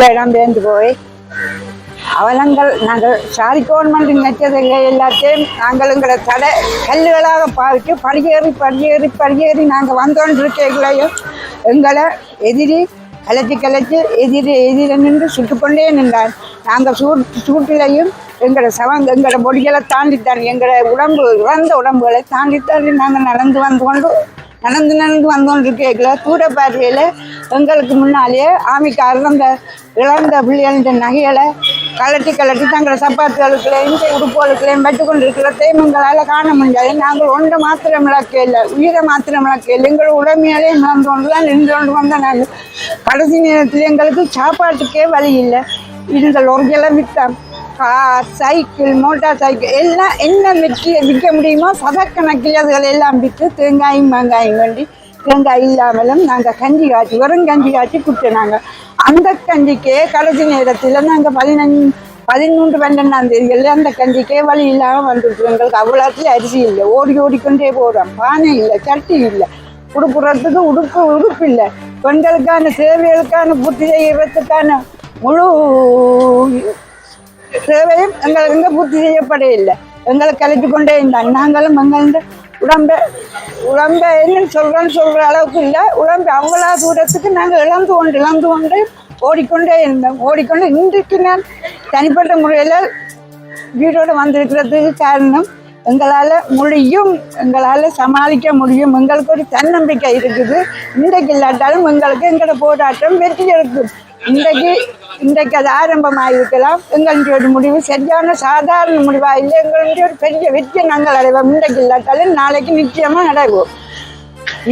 நாட்டில் இடம்பெயர்ந்து போய் அவலங்கள் நாங்கள் சாரி கவர்மெண்ட் நினைச்சதுங்க எல்லாத்தையும் நாங்கள் எங்களை தடை கல்லுகளாக பாவித்து படியேறி படியேறி படியேறி நாங்கள் வந்தோன்னு இருக்கைகளையும் எங்களை எதிரி கலைச்சி கலைச்சி எதிரி எதிரி நின்று சுட்டுக்கொண்டே நின்றார். நாங்கள் சூட்டு சூட்டிலையும் எங்களோட சவங்க எங்களோட மொழிகளை தாண்டித்தான் எங்களோட உடம்பு இறந்த உடம்புகளை தாண்டித்தான் நாங்கள் நடந்து வந்து கொண்டு நடந்து நடந்து வந்தோன்னு இருக்கல தூர பார்வையில் எங்களுக்கு முன்னாலேயே ஆமிக்காரர் அந்த இழந்த பிள்ளைகளின் நகைகளை கலட்டி கலட்டி தங்களை சப்பாத்துகளுக்குள்ளேயும் உடுப்புகளுக்குள்ளேயும் பட்டு கொண்டு இருக்கிறதையும் எங்களால் காண முடியாது. நாங்கள் ஒன்றை மாத்திரம் இழக்க இல்லை. உயிரை மாத்திரம் இழக்க இல்லை. எங்கள் உடமையாலே இழந்து கொண்டு தான் நின்று கொண்டு வந்த நாங்கள். கடைசி நேரத்தில் எங்களுக்கு சாப்பாட்டுக்கே வழி இல்லை. இதுங்கள் ஒரு கிலோ விட்டான் கார் சைக்கிள் மோட்டார் சைக்கிள் எல்லாம் என்ன விற்க விற்க முடியுமோ சதக்கணக்கில் அதுகள் எல்லாம் விற்று தேங்காயும் வெங்காயம் வேண்டி தேங்காய் இல்லாமலும் நாங்கள் கஞ்சி காய்ச்சி வெறும் கஞ்சி காய்ச்சி நாங்கள் அந்த கஞ்சிக்கே கடைசி நேரத்தில் நாங்கள் பதினஞ்சு பதிமூன்று பன்னெண்டாம் தேதிகளில் அந்த கஞ்சிக்கே வழி இல்லாமல் வந்துட்டு எங்களுக்கு அவ்வளோத்துல அரிசி இல்லை. ஓடி ஓடிக்கொண்டே போகிறோம் பானை இல்லை சட்டி இல்லை. உடுப்புறத்துக்கு உடுப்பு உடுப்பு இல்லை. பெண்களுக்கான சேவைகளுக்கான பூர்த்தி செய்கிறதுக்கான முழு சேவையும் எங்களுக்கு இங்கே பூர்த்தி செய்யப்பட எங்களை கலைத்து கொண்டே இருந்தாங்க. நாங்களும் எங்கள் உடம்பை உடம்பை என்ன சொல்கிறேன்னு சொல்கிற அளவுக்கு இல்லை. உடம்பு அவ்வளோ தூரத்துக்கு நாங்கள் இழந்து கொண்டு இழந்து கொண்டு ஓடிக்கொண்டே இருந்தோம். ஓடிக்கொண்டு இன்றைக்கு நான் தனிப்பட்ட முறையில் வீடோடு வந்திருக்கிறதுக்கு காரணம் எங்களால் முடியும் எங்களால் சமாளிக்க முடியும். எங்களுக்கு ஒரு தன்னம்பிக்கை இருக்குது. இன்றைக்கு இல்லாட்டாலும் எங்களுக்கு எங்களோட போராட்டம் வெற்றி எடுக்கும். இன்றைக்கு இன்றைக்கு அது ஆரம்பமாக இருக்கலாம் எங்களுடைய ஒரு முடிவு சரியான சாதாரண முடிவாக இல்லை. எங்களுடைய ஒரு பெரிய வெற்றியை நாங்கள் அடைவோம். இன்றைக்கு இல்லாட்டாலும் நாளைக்கு நிச்சயமாக அடைவோம்.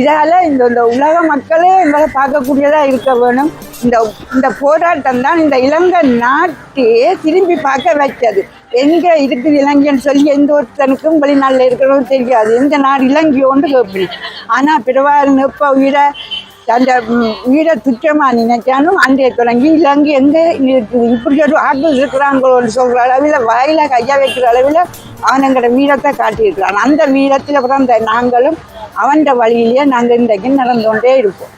இதால இந்த இந்த உலக மக்களே எங்களை பார்க்கக்கூடியதா இருக்க வேணும். இந்த இந்த போராட்டம் தான் இந்த இலங்கை நாட்டையே திரும்பி பார்க்க வைக்கிறது எங்க இருக்குது இலங்கைன்னு சொல்லி எந்த ஒருத்தனுக்கும் வெளிநாட்டில் இருக்கிறவங்க தெரியாது. எந்த நாடு இலங்கையோன்னு கேட்பி ஆனால் பிறவாருன்னு இப்போ உயிரை அந்த உயிரை துச்சமாக நினைச்சாலும் அன்றைய தொடங்கி இலங்கை எங்கே இருக்குது? இப்படி ஒரு ஆட்கள் இருக்கிறாங்களோன்னு சொல்கிற அளவில் வாயில கையா வைக்கிற அளவில் அவனங்களோட வீரத்தை காட்டியிருக்கிறான் அந்த வீரத்தில் பிறந்த நாங்களும் அவன் வழியிலேயே நாங்கள் இன்றைக்கு நடந்து கொண்டே இருப்போம்.